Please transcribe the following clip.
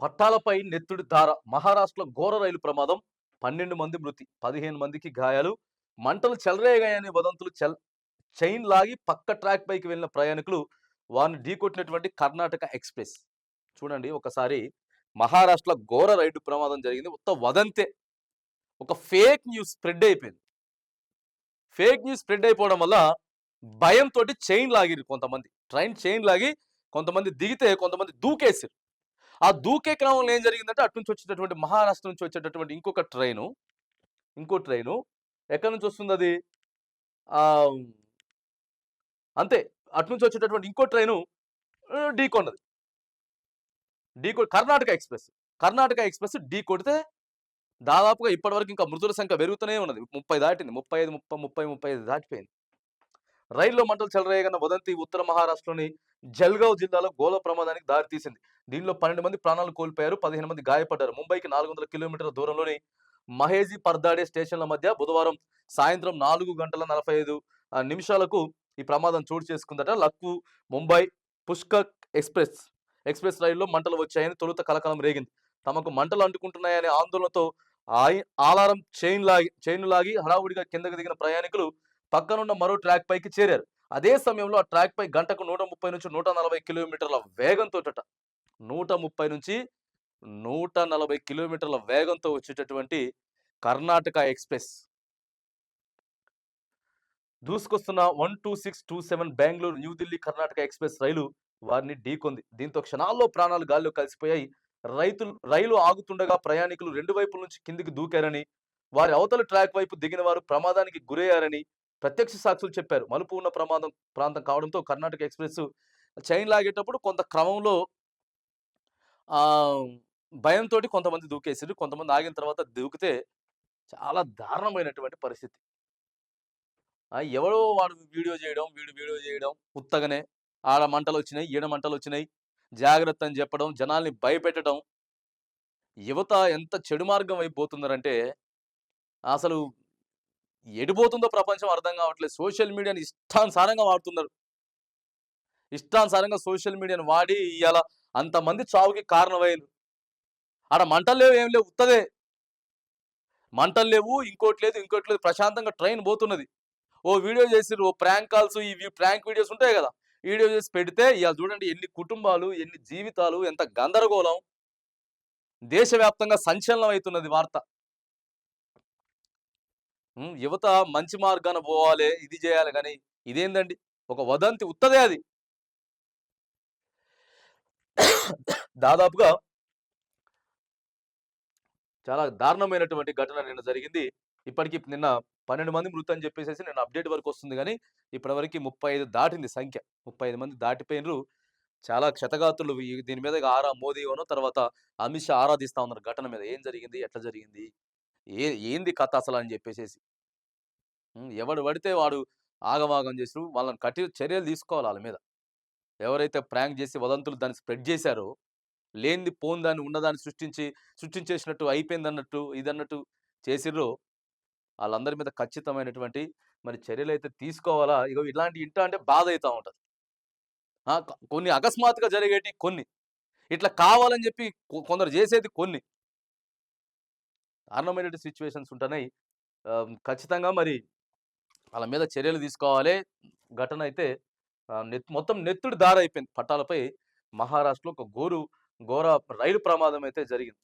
పట్టాలపై నెత్తుడి దార. మహారాష్ట్రలో ఘోర రైలు ప్రమాదం. పన్నెండు మంది మృతి పదిహేను మందికి గాయాలు. మంటలు చెలరేగాయనే వదంతులు చెల్ చైన్ లాగి పక్క ట్రాక్ పైకి వెళ్ళిన ప్రయాణికులు వారిని ఢీకొట్టినటువంటి కర్ణాటక ఎక్స్ప్రెస్. చూడండి ఒకసారి మహారాష్ట్రలో ఘోర రైలు ప్రమాదం జరిగింది. ఉత్త వదంతే. ఒక ఫేక్ న్యూస్ స్ప్రెడ్ అయిపోయింది. ఫేక్ న్యూస్ స్ప్రెడ్ అయిపోవడం వల్ల భయంతో చైన్ లాగిరు కొంతమంది. ట్రైన్ చైన్ లాగి కొంతమంది దిగితే కొంతమంది దూకేసారు ఆ దూకే క్రమంలో ఏం జరిగిందంటే అటు నుంచి వచ్చేటటువంటి మహారాష్ట్ర నుంచి వచ్చేటటువంటి ఇంకొక ట్రైను ఇంకో ట్రైను ఎక్కడి నుంచి వస్తుంది అది అంతే అటు నుంచి వచ్చేటటువంటి ఇంకో ట్రైను ఆ, ఢీ కొన్నది ఢీ కొ కర్ణాటక ఎక్స్ప్రెస్ కర్ణాటక ఎక్స్ప్రెస్ ఢీ కొడితే దాదాపుగా ఇప్పటివరకు ఇంకా మృతుల సంఖ్య పెరుగుతూనే ఉన్నది. ముప్పై దాటింది ముప్పై ఐదు ముప్పై ముప్పై ముప్పై ఐదు దాటిపోయింది. రైల్లో మంటలు చెలరేయగన్న వదంతి ఉత్తర మహారాష్ట్రలోని జల్గావ్ జిల్లాలో గోల ప్రమాదానికి దారితీసింది దీనిలో పన్నెండు మంది ప్రాణాలు కోల్పోయారు పదిహేను మంది గాయపడ్డారు. ముంబైకి నాలుగు వందల కిలోమీటర్ల దూరంలోని మహేజీ పర్దాడే స్టేషన్ల మధ్య బుధవారం సాయంత్రం నాలుగు గంటల నలభై ఐదు నిమిషాలకు ఈ ప్రమాదం చోటు చేసుకుందట లక్కు ముంబై పుష్కక్ ఎక్స్ప్రెస్. ఎక్స్ప్రెస్ రైల్లో మంటలు వచ్చాయని తొలుత కలకలం రేగింది. తమకు మంటలు అంటుకుంటున్నాయనే ఆందోళనతో ఆయి- ఆలారం చైన్ లాగి చైన్ లాగి హడావుడిగా కిందకు దిగిన ప్రయాణికులు పక్కనున్న మరో ట్రాక్ పైకి చేరారు. అదే సమయంలో ఆ ట్రాక్ పై గంటకు నూట ముప్పై నుంచి నూట నలభై కిలోమీటర్ల వేగంతో నూట ముప్పై నుంచి నూట నలభై కిలోమీటర్ల వేగంతో వచ్చేటటువంటి Karnataka express. దూసుకొస్తున్న one two six two seven Bengaluru New Delhi Karnataka express rail వారిని ఢీకొంది. దీంతో క్షణాల్లో ప్రాణాలు గాల్లో కలిసిపోయాయి. రైతులు రైలు ఆగుతుండగా ప్రయాణికులు రెండు వైపుల నుంచి కిందికి దూకారని వారి అవతల ట్రాక్ వైపు దిగిన వారు ప్రమాదానికి గురయ్యారని ప్రత్యక్ష సాక్షులు చెప్పారు. మలుపు ఉన్న ప్రమాదం ప్రాంతం కావడంతో కర్ణాటక ఎక్స్ప్రెస్ చైన్ లాగేటప్పుడు కొంత క్రమంలో ఆ భయంతో కొంతమంది దూకేసారు కొంతమంది ఆగిన తర్వాత దూకితే చాలా దారుణమైనటువంటి పరిస్థితి. ఎవడో వాడు వీడియో చేయడం వీడు వీడియో చేయడం ఉత్తగానే ఆడ మంటలు వచ్చినాయి ఈడ మంటలు వచ్చినాయి జాగ్రత్త అని చెప్పడం జనాల్ని భయపెట్టడం. యువత ఎంత చెడు మార్గం అయిపోతున్నారంటే అసలు ఎడిపోతుందో ప్రపంచం అర్థం కావట్లేదు. సోషల్ మీడియాని ఇష్టానుసారంగా వాడుతున్నారు. ఇష్టానుసారంగా సోషల్ మీడియాను వాడి ఇవాళ అంతమంది చావుకి కారణమైంది ఆడ మంటలు లేవు ఏం లేవు ఉత్తదే. మంటలు లేవు ఇంకోటి లేదు ఇంకోటి లేదు ప్రశాంతంగా ట్రైన్ పోతున్నది. ఓ వీడియో చేసిర్రు ఓ ప్రాంక్ కాల్స్ ఇవి ప్రాంక్ వీడియోస్ ఉంటాయి కదా. వీడియో చేసి పెడితే ఇవాళ చూడండి ఎన్ని కుటుంబాలు ఎన్ని జీవితాలు ఎంత గందరగోళం. దేశవ్యాప్తంగా సంచలనం అవుతున్నది వార్త. యువత మంచి మార్గాన పోవాలి ఇది చేయాలి కానీ ఇదేందండి? ఒక వదంతి ఉత్తదే అది. దాదాపుగా చాలా దారుణమైనటువంటి ఘటన నిన్న జరిగింది. ఇప్పటికి నిన్న పన్నెండు మంది మృతి అని చెప్పేసి నేను అప్డేట్ వరకు వస్తుంది కానీ ఇప్పటివరకు ముప్పై ఐదు దాటింది సంఖ్య. ముప్పై ఐదు మంది దాటిపోయినరు. చాలా క్షతగాతులు దీని మీద ఆరా మోదీ అనో తర్వాత అమిత్ షా ఆరాధిస్తా ఉన్నారు ఘటన మీద. ఏం జరిగింది? ఎట్లా జరిగింది? ఏ ఏంది కథ అసలు అని చెప్పేసేసి. ఎవడు పడితే వాడు ఆగమాగం చేసి వాళ్ళని కఠిన చర్యలు తీసుకోవాలి వాళ్ళ మీద. ఎవరైతే ప్రాంక్ చేసి వదంతులు దాన్ని స్ప్రెడ్ చేశారో లేనిది పోందాన్ని ఉన్నదాన్ని సృష్టించి సృష్టించేసినట్టు అయిపోయింది అన్నట్టు ఇదన్నట్టు చేసిర్రో వాళ్ళందరి మీద ఖచ్చితమైనటువంటి మరి చర్యలు అయితే తీసుకోవాలా? ఇగో ఇలాంటి ఇంట అంటే బాధ అవుతూ ఉంటుంది. కొన్ని అకస్మాత్తుగా జరిగేటి కొన్ని. ఇట్లా కావాలని చెప్పి కొ- కొందరు చేసేది కొన్ని. దారుణమైనటువంటి సిచ్యువేషన్స్ ఉంటున్నాయి ఖచ్చితంగా మరి వాళ్ళ మీద చర్యలు తీసుకోవాలి. ఘటన అయితే నెత్ మొత్తం నెత్తుడు దారి అయిపోయింది. పట్టాలపై మహారాష్ట్రలో ఒక గోరు ఘోర రైలు ప్రమాదం అయితే జరిగింది.